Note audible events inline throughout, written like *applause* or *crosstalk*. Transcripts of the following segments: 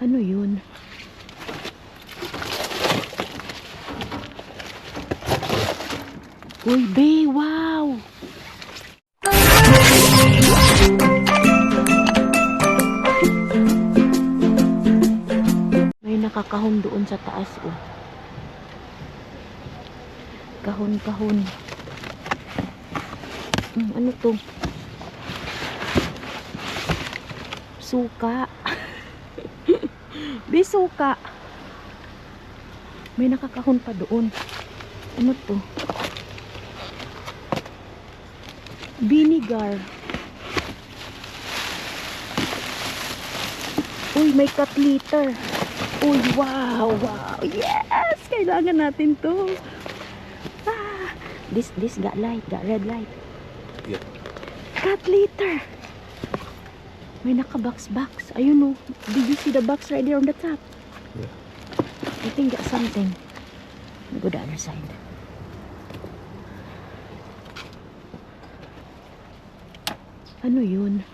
Ano yun? Uy, be, wow! May nakakahon doon sa taas, oh. Kahon-kahon. Hmm, ano to? Suka. Be, suka. May nakakahon pa doon. Ano to? Vinegar. Uy, may cut liter. Uy, wow, wow. Yes! Kailangan natin to. Ah, this, this got light, got red light. Yeah. Cut liter. May naka-box-box. Ayun oh. Did you see the box right there on the top? Yeah. I think that's something. Go the other side. Ano yun?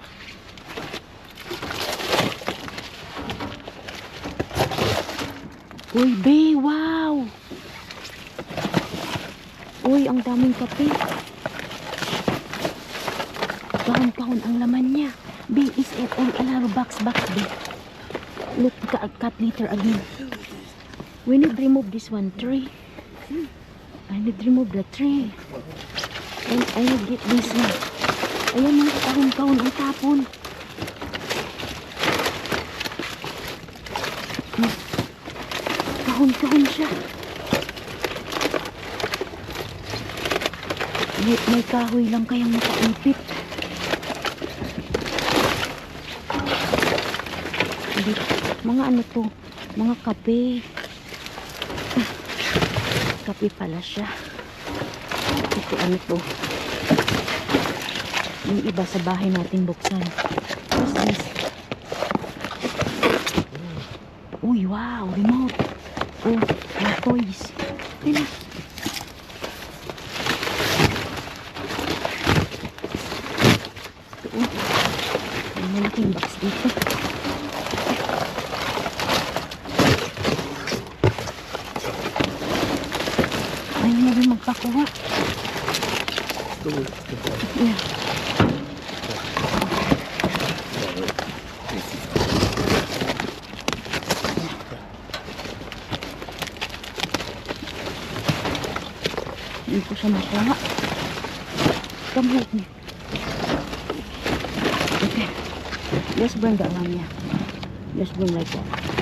Uy, be, wow! Uy, ang daming kape. Kahon-kahon ang laman niya. B is it all alaro box box B. Look, cut liter again. We need remove this one tree. I need remove the tree. And I need get this one. Ayan mga kahon-kahon ang tapon. Kahon-kahon siya. May, may kahoy lang kayang nakaipit. Hindi. Mga ano to? Mga kape. Ah, Kape pala siya. Ito ano to? Yung iba sa bahay natin buksan. What's this? Uy, wow! Remote. Oh, mga toys. Ayun na. Ito, oh. May malaking box dito. Ayaw na rin magpakuha. Yeah. Hindi ko siya makuha. Come help me. Okay. Just bring that one, yeah. Just bring like.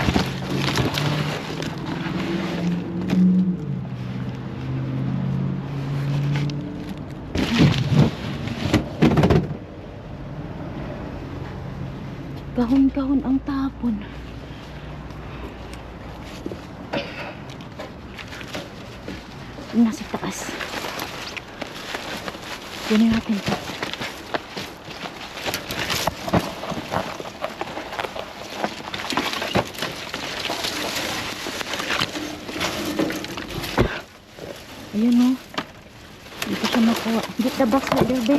Kahon-kahon ang tapon. Nasa taas. Kunin natin ito. Ayun o. Hindi ko siya makuha. Get the box there, be.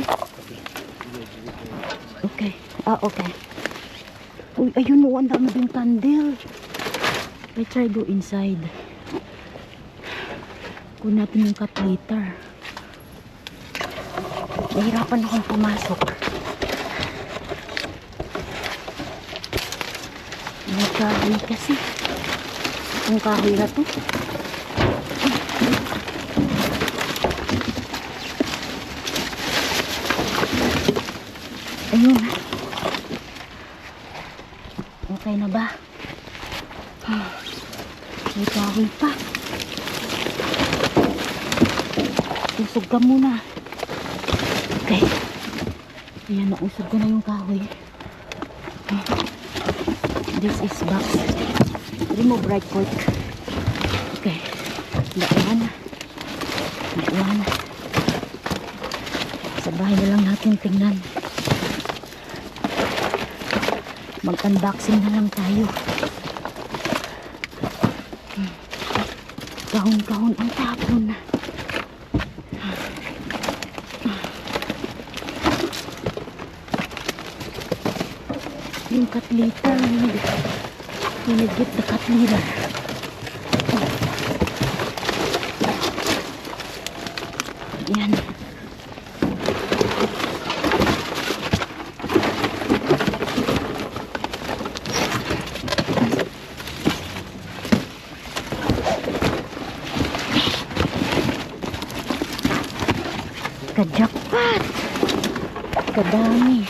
Okay. Ah, okay. Uy, ayun o. Ang dami din candle. I try go inside. Kunin natin yung cut later. Nahirapan akong pumasok. May kahoy kasi. Ang kahoy na to. Ayun. Okay na ba? Ah, May pa. Usog ka muna. Okay. Ayan, nausog ko na yung kahoy. Ah, This is box. Remove right cork. Okay. Daan. Daan. Sa bahay na lang natin tingnan. Mag-unboxing na lang tayo. Kahon-kahon ang tapon. Yung katlita. the cat litter. Yan. Kadami.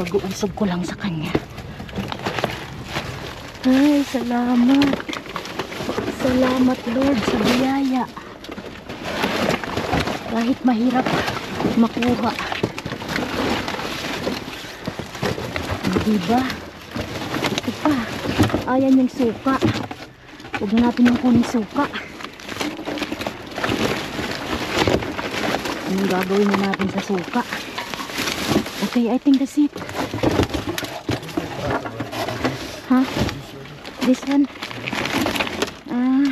Pag-uusog ko lang sa kanya. Ay, salamat. Salamat, Lord, sa biyaya. Kahit mahirap makuha. Diba? Ito pa. Ayan yung suka. Huwag na natin yung kuning suka. Anong gagawin na natin sa suka? Okay, I think that's it. Huh? This one? Ah,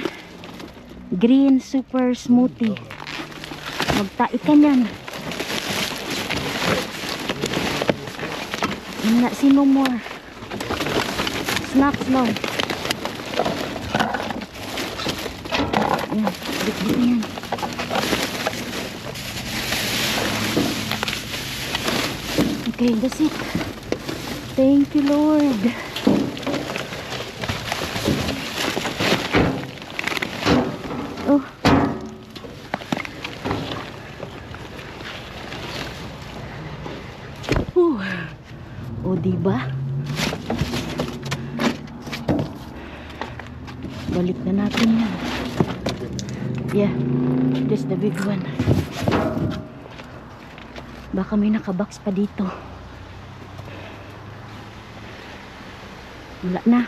green super smoothie. Magtai ka niyan. Na, sino more? Snacks lang. Ayan, bit-bit yan. Okay, that's it. Thank you, Lord. Oh. Whew. O, diba? Balik na natin yan. Yeah, this the big one. Baka may nakabox pa dito. Wala na.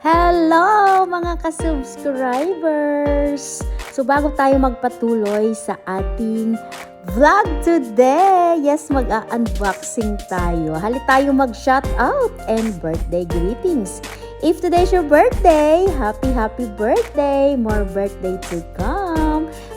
Hello mga ka-subscribers! So bago tayo magpatuloy sa ating vlog today, yes, mag-unboxing tayo. Hali tayo mag-shout out and birthday greetings. If today's your birthday, happy happy birthday! More birthday to come!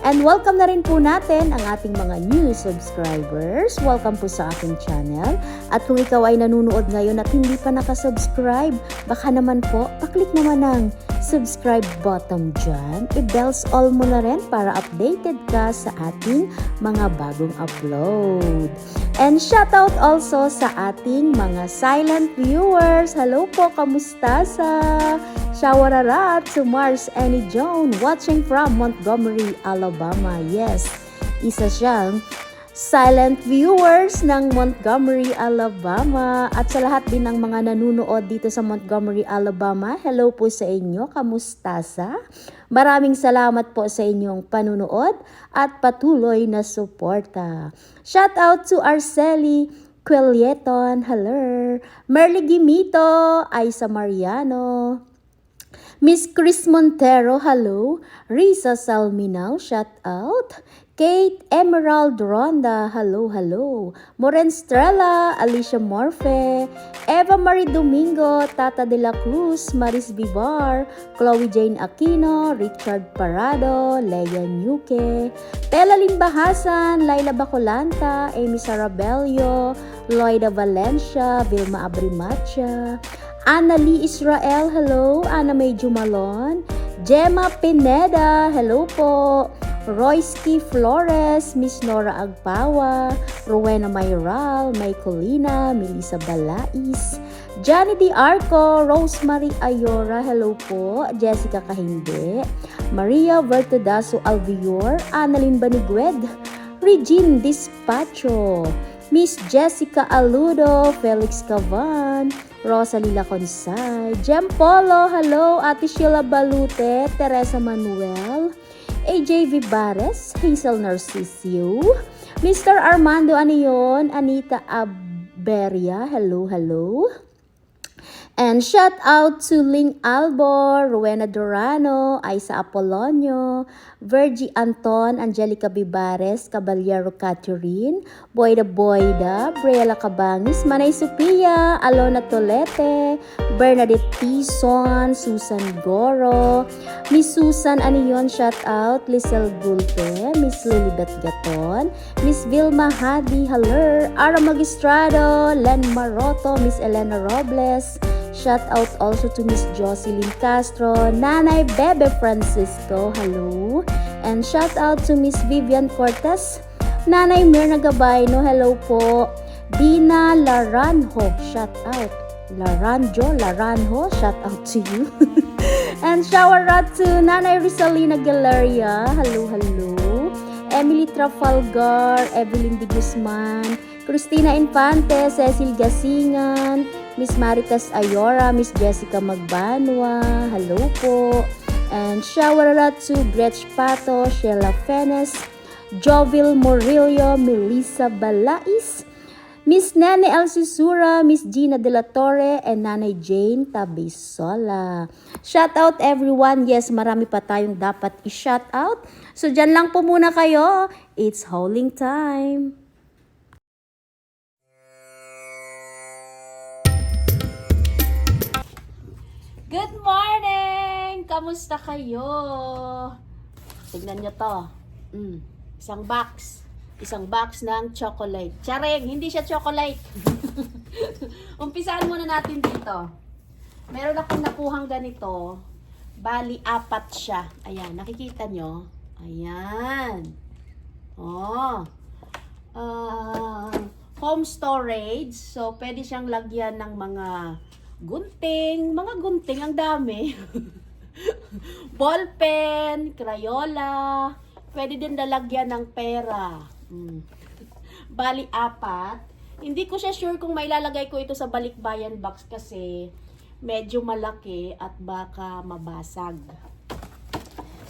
And welcome na rin po natin ang ating mga new subscribers. Welcome po sa aking channel. At kung ikaw ay nanonood ngayon at hindi pa nakasubscribe, baka naman po, paklik naman ang subscribe button dyan. I-bells all mo na rin para updated ka sa ating mga bagong upload. And shoutout also sa ating mga silent viewers. Hello po, kamusta sa Shawararat to Mars Annie Joan watching from Montgomery, Alabama. Yes, isa siyang silent viewers ng Montgomery, Alabama. At sa lahat din ng mga nanunood dito sa Montgomery, Alabama, hello po sa inyo. Kamusta sa? Maraming salamat po sa inyong panunood at patuloy na suporta. Shout out to Arceli Quilieton, hello. Merly Gimito, Aisa Mariano, Miss Chris Montero, hello. Risa Salminao, shout out. Kate Emerald Ronda, hello, hello. Moren Strella, Alicia Morfe, Eva Marie Domingo, Tata de la Cruz, Maris Vivar, Chloe Jane Aquino, Richard Parado, Leia Nuque, Pela Limbahasan, Laila Bacolanta, Amy Sarabello, Loida Valencia, Vilma Abrimacha, Anna Lee Israel, hello. Ana May Jumalon. Gemma Pineda, hello po. Royski Flores, Miss Nora Agpawa, Rowena Mayral, May Colina, Melissa Balais, Johnny D. Arco, Rosemary Ayora, hello po. Jessica Kahinde, Maria Vertudaso Alvior, Annalyn Banigued, Regine Dispacho, Miss Jessica Aludo, Felix Cavan, Rosalie Laconsay, Jem Polo, hello, Ate Sheila Balute, Teresa Manuel, AJ Vibares, Hazel Narcisio, Mr. Armando Anion, Anita Aberia, hello, hello. And shout out to Ling Albor, Rowena Durano, Isa Apolonio, Virgie Anton, Angelica Bibares, Caballero Catherine, Boyda Boyda, Briella Cabangis, Manay Sophia, Alona Tolete, Bernadette Tison, Susan Goro, Miss Susan Anion, shout out, Lisel Gulte, Miss Lilibet Gaton, Miss Vilma Hadi Haller, Ara Magistrado, Len Maroto, Miss Elena Robles, Shout out also to Miss Jocelyn Castro, Nanay Bebe Francisco, hello. And shout out to Miss Vivian Cortez, Nanay Mirna Gabayno, hello po. Dina Laranjo, shout out. Laranjo, Laranjo, shout out to you. *laughs* and shower out to Nanay Rizalina Galeria, hello, hello. Emily Trafalgar, Evelyn de Guzman, Christina Infante, Cecil Gasingan, Miss Maritas Ayora, Miss Jessica Magbanwa, hello po. And to Gretch Pato, Sheila Fenes, Jovil Morillo, Melissa Balais, Miss Nene Alcisura, Miss Gina De La Torre, and Nanay Jane Tabisola. Shout out everyone. Yes, marami pa tayong dapat i-shout out. So, dyan lang po muna kayo. It's howling time. Good morning! Kamusta kayo? Tignan nyo to. Mm, isang box. Isang box ng chocolate. Charing, hindi siya chocolate. *laughs* Umpisahan muna natin dito. Meron akong nakuhang ganito. Bali, apat siya. Ayan, nakikita nyo? Ayan. Oh. Ah, home storage. So, pwede siyang lagyan ng mga gunting. Mga gunting, ang dami. *laughs* Ballpen, Crayola. Pwede din lalagyan ng pera. Mm. Bali, apat. Hindi ko siya sure kung mailalagay ko ito sa balikbayan box kasi medyo malaki at baka mabasag.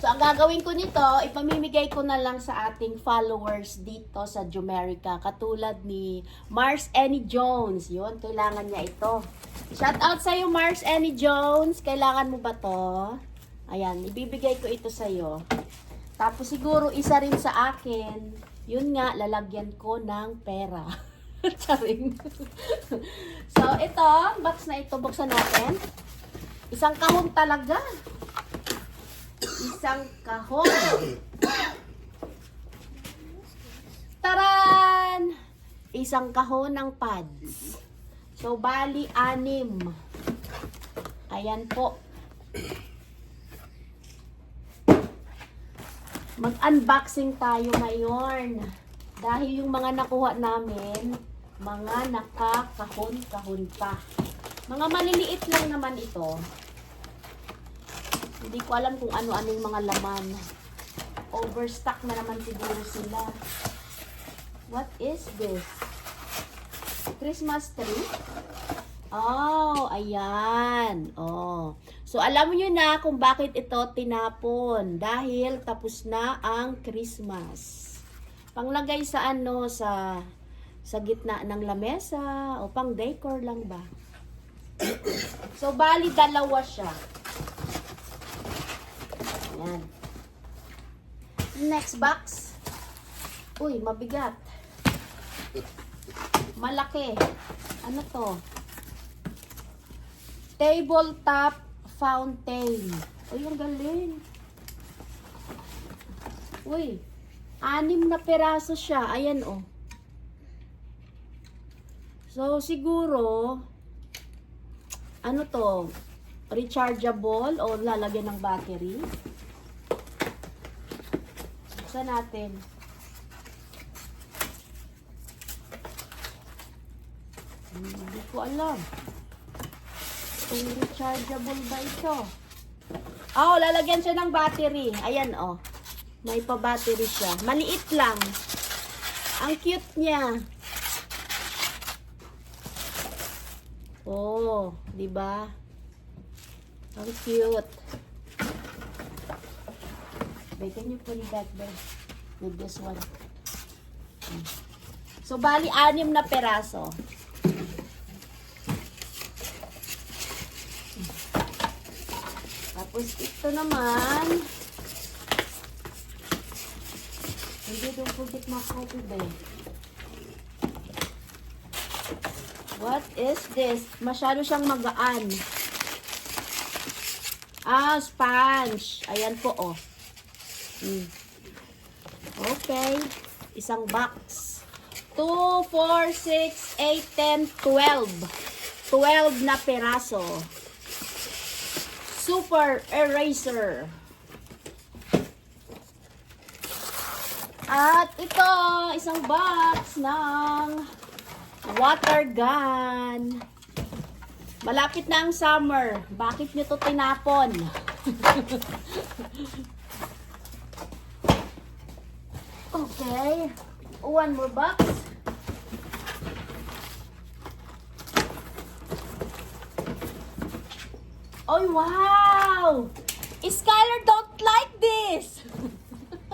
So, ang gagawin ko nito, ipamimigay ko na lang sa ating followers dito sa Jumerica. Katulad ni Mars Annie Jones. Yun, kailangan niya ito. Shout out sa'yo, Mars Annie Jones. Kailangan mo ba to? Ayan, ibibigay ko ito sa'yo. Tapos siguro isa rin sa akin, yun nga, lalagyan ko ng pera. *laughs* Charing. so, ito, box na ito, buksan natin. Isang kahon talaga. Isang kahon. Taran! Isang kahon ng pads. So, bali, anim. Ayan po. Mag-unboxing tayo ngayon. Dahil yung mga nakuha namin, mga nakakahon-kahon pa. Mga maliliit lang naman ito. Hindi ko alam kung ano-ano yung mga laman. Overstock na naman siguro sila. What is this? Christmas tree? Oh, ayan. Oh. So, alam niyo na kung bakit ito tinapon. Dahil tapos na ang Christmas. Panglagay sa ano, sa sa gitna ng lamesa o pang decor lang ba? *coughs* so, bali dalawa siya. Ayan. Next box. Uy, mabigat. Malaki. Ano to? Tabletop fountain. Uy, ang galing. Uy, anim na peraso siya. Ayan, oh. So, siguro, ano to? Rechargeable o lalagyan ng battery? Buksan natin. Hmm, Hindi ko alam. Kung rechargeable ba ito? Oh, lalagyan siya ng battery. Ayan, oh. May pa-battery siya. Maliit lang. Ang cute niya. Oh, di ba? Ang cute. Wait, can you it back there with this one? So, bali, anim na peraso. Tapos ito naman. Hindi, don't forget my copy ba What is this? Masyado siyang magaan. Ah, sponge. Ayan po, oh. Okay. Isang box. 2, 4, 6, 8, 10, 12. 12 na peraso. Super eraser. At ito, isang box ng water gun. Malapit na ang summer. Bakit nyo to tinapon? *laughs* okay. One more box. Oh, wow! Skylar don't like this!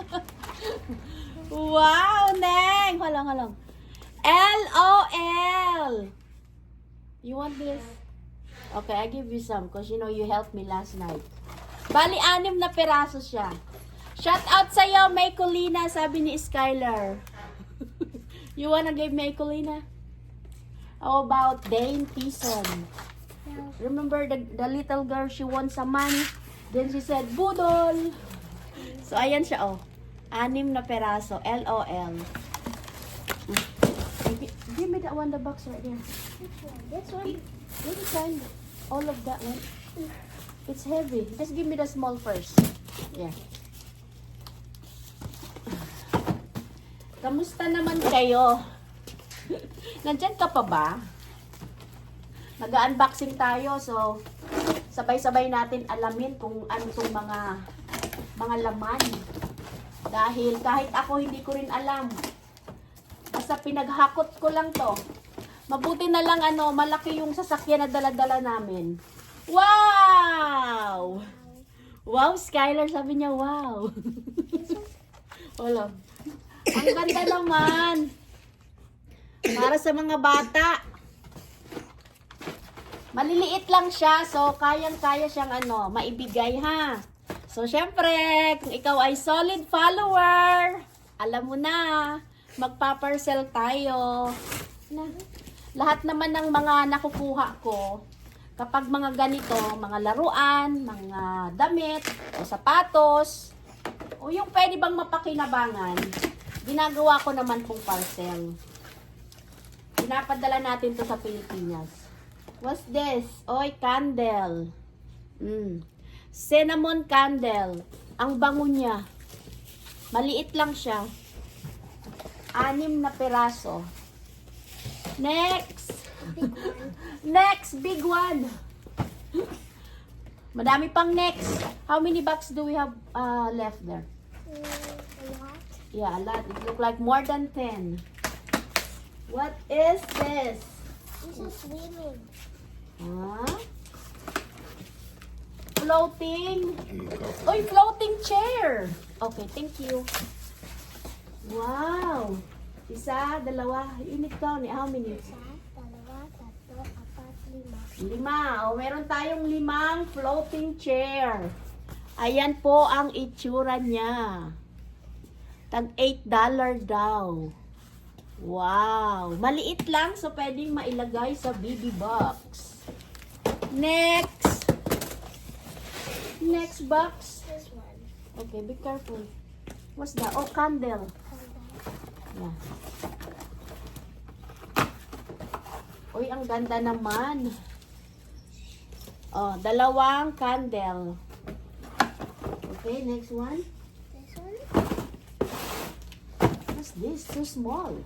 *laughs* wow, Neng! Halang, halang. L-O-L! You want this? Okay, I give you some because you know you helped me last night. Bali, anim na peraso siya. Shout out sa'yo, May Colina, sabi ni Skylar. *laughs* you wanna give May Colina? How about Dane Tison? Remember the, the little girl, she won some money. Then she said, Budol! So, ayan siya, oh. Anim na peraso. L-O-L. Give- me that one, the box right there. This one? Me find all of that one. It's heavy. Just give me the small first. Yeah. Kamusta naman kayo? *laughs* Nandyan ka pa ba? Mag-unboxing tayo, so sabay-sabay natin alamin kung ano tong mga mga laman. Dahil kahit ako hindi ko rin alam. Basta pinaghakot ko lang to. Mabuti na lang ano, malaki yung sasakyan na dala-dala namin. Wow! Wow, Skylar, sabi niya, wow. *laughs* Wala. Ang ganda naman. Para sa mga bata. Maliliit lang siya, so kayang-kaya siyang ano, maibigay ha. So, syempre, kung ikaw ay solid follower, alam mo na, magpa-parcel tayo. Lahat naman ng mga nakukuha ko, kapag mga ganito, mga laruan, mga damit, o sapatos, o yung pwede bang mapakinabangan, ginagawa ko naman pong parcel. Pinapadala natin to sa Pilipinas. What's this? Oy, candle. Mm. Cinnamon candle. Ang bango niya. Maliit lang siya. Anim na peraso. Next. *laughs* next, big one. Madami pang next. How many bucks do we have uh, left there? Yeah, a lot. It look like more than 10. What is this? This is swimming. Huh? Floating. Oy, floating chair. Okay, thank you. Wow. Isa, dalawa. Unit count. How many? Isa, dalawa, tatlo, apat, lima. Lima. O, meron tayong limang floating chair. Ayan po ang itsura niya. Tag $8 daw. Wow. Maliit lang, so pwedeng mailagay sa BB box. Next. Next box. This one. Okay, be careful. What's that? Oh, candle. Yeah. Uy, ang ganda naman. Oh, dalawang candle. Okay, next one. This one. What's this? So small.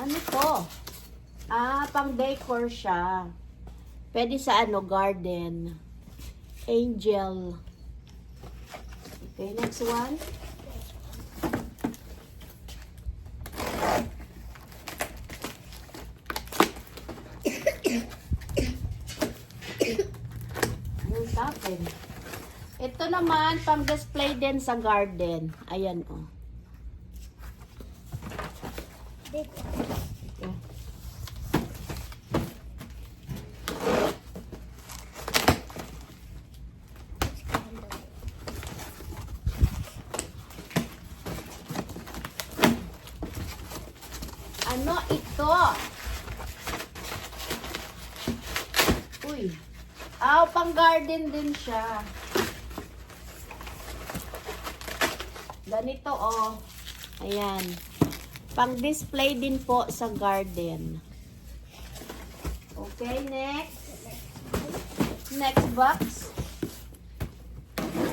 Ano to? Ah, pang decor siya. Pwede sa ano, garden. Angel. Okay, next one. Yung tapin. Naman, pang display din sa garden. Ayan, oh. Yeah. Ano ito? Uy. Ah, pang garden din siya. Ganito, oh. Ayan. Pang display din po sa garden. Okay, next. Next box.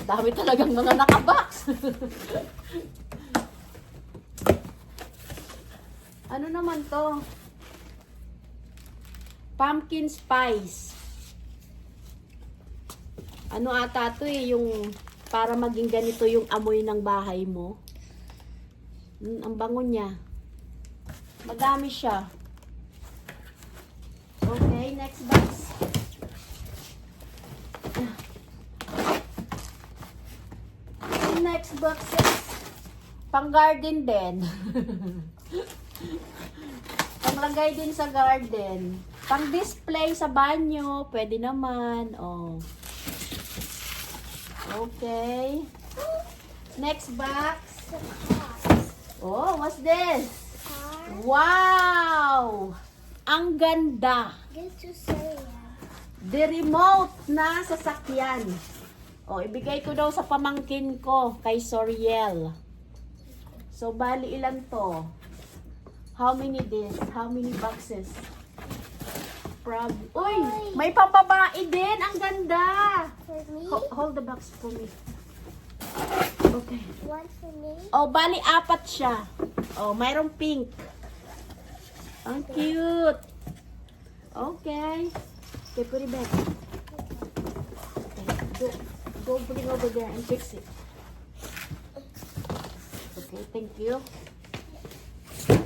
Dami talagang mga nakabox. *laughs* ano naman to? Pumpkin spice. Ano ata to eh, yung para maging ganito yung amoy ng bahay mo. Mm, ang bango niya. Madami siya. Okay, next box. Next box is pang garden din. *laughs* Panglagay din sa garden. Pang display sa banyo, pwede naman. Oh. Okay. Next box. Oh, what's this? Wow! Ang ganda. Get to say The remote na sasakyan. O, ibigay ko daw sa pamangkin ko kay Soriel. So, bali ilan to? How many this? How many boxes? Prob Uy! May pambabae din! Ang ganda! For me, Ho- hold the box for me. Okay. one for me. Oh, bali apat siya. Oh, mayroong pink. Ang cute. Okay. Okay, put it back. Okay, go, go bring over there and fix it. Okay, thank you.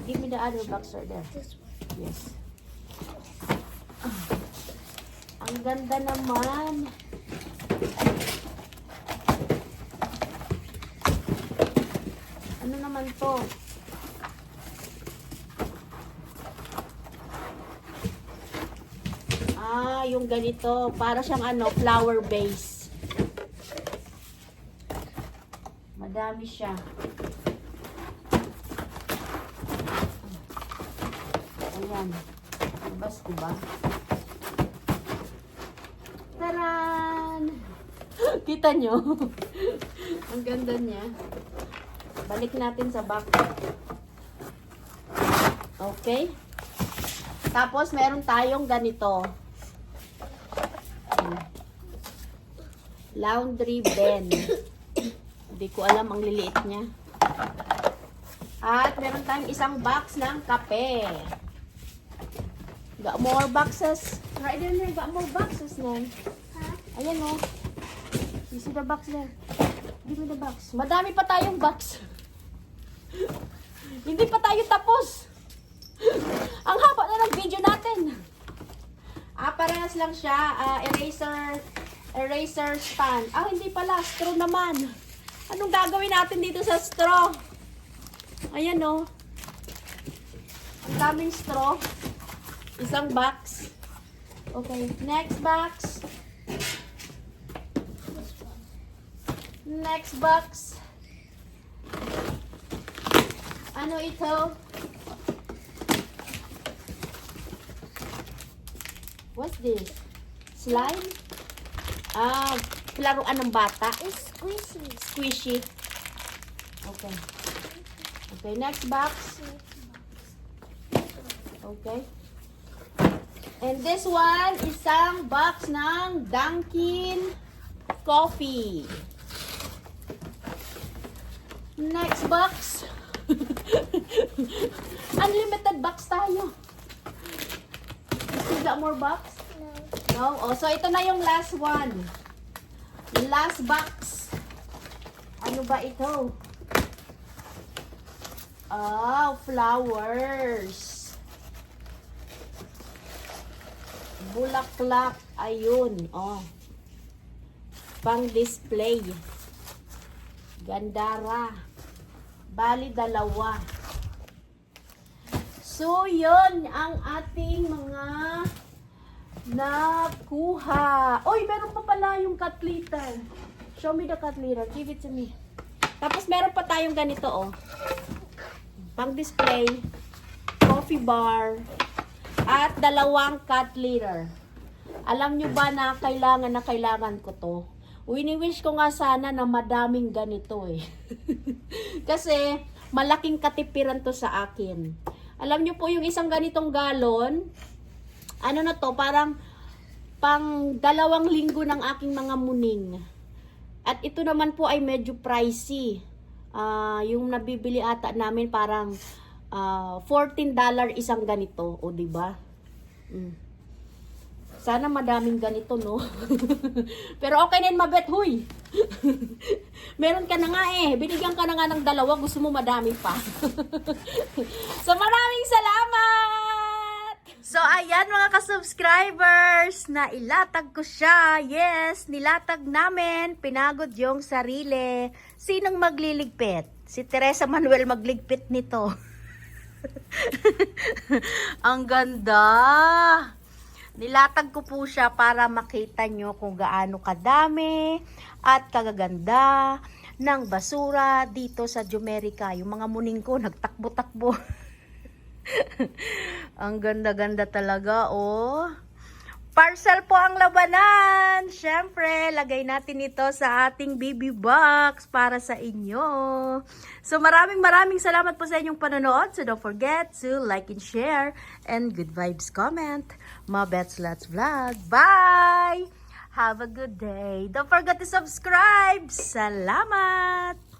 Give me the other box right there. This one. Yes. Ah, Ang ganda naman. Ano naman to? Ah, yung ganito. Para siyang ano, flower base. Madami siya. Ayan. Labas ko ba? Taran! *gasps* Kita nyo? *laughs* Ang ganda niya. Balik natin sa back. Okay. Tapos, meron tayong ganito. Laundry bin. Hindi ko alam ang liliit niya. At meron tayong isang box ng kape. Got more boxes. Right there, there. Got more boxes na. Huh? Ayan o. You see the box there? Give me the box. Madami pa tayong box. *laughs* Hindi pa tayo tapos. *laughs* Ang haba na ng video natin. Ah, parehas lang siya. Ah, eraser, eraser stand. Ah, hindi pala. Straw naman. Anong gagawin natin dito sa straw? Ayan o. Ang daming straw. Isang box. Okay, next box. Next box. Ano ito? What's this? Slime? Ah, laruan ng bata. It's squishy. Squishy. Okay. Okay, next box. Okay. And this one, isang box ng Dunkin Coffee. Next box. *laughs* Unlimited box tayo. Still got more box? No. No? Oh, so ito na yung last one. Last box. Ano ba ito? Oh, flowers. Bulaklak. Ayun. Oh. pang display. Gandara. Bali, dalawa. So, yun ang ating mga nakuha. Oy, meron pa pala yung cut. Show me the cut. Give it to me. Tapos, meron pa tayong ganito, oh. Pang display. Coffee bar. At dalawang cut liter. Alam nyo ba na kailangan na kailangan ko to? Wini-wish ko nga sana na madaming ganito eh. *laughs* Kasi malaking katipiran to sa akin. Alam nyo po yung isang ganitong galon, ano na to, parang pang dalawang linggo ng aking mga muning. At ito naman po ay medyo pricey. Ah, yung nabibili ata namin parang ah, $14 isang ganito, o di ba? Mm. Sana madaming ganito, no? *laughs* Pero okay na yun, mabet, huy! *laughs* Meron ka na nga eh. Binigyan ka na nga ng dalawa. Gusto mo madami pa. *laughs* so, maraming salamat! So, ayan mga ka-subscribers, na ilatag ko siya. Yes, nilatag namin. Pinagod yung sarili. Sinong magliligpit? Si Teresa Manuel magligpit nito. *laughs* Ang ganda! Nilatag ko po siya para makita nyo kung gaano kadami at kagaganda ng basura dito sa Jumerica. Yung mga muning ko nagtakbo-takbo. *laughs* ang ganda-ganda talaga, oh. Parcel po ang labanan. Siyempre, lagay natin ito sa ating BB box para sa inyo. So maraming maraming salamat po sa inyong panonood. So don't forget to like and share and good vibes comment. Mabets Let's Vlog. Bye! Have a good day. Don't forget to subscribe. Salamat!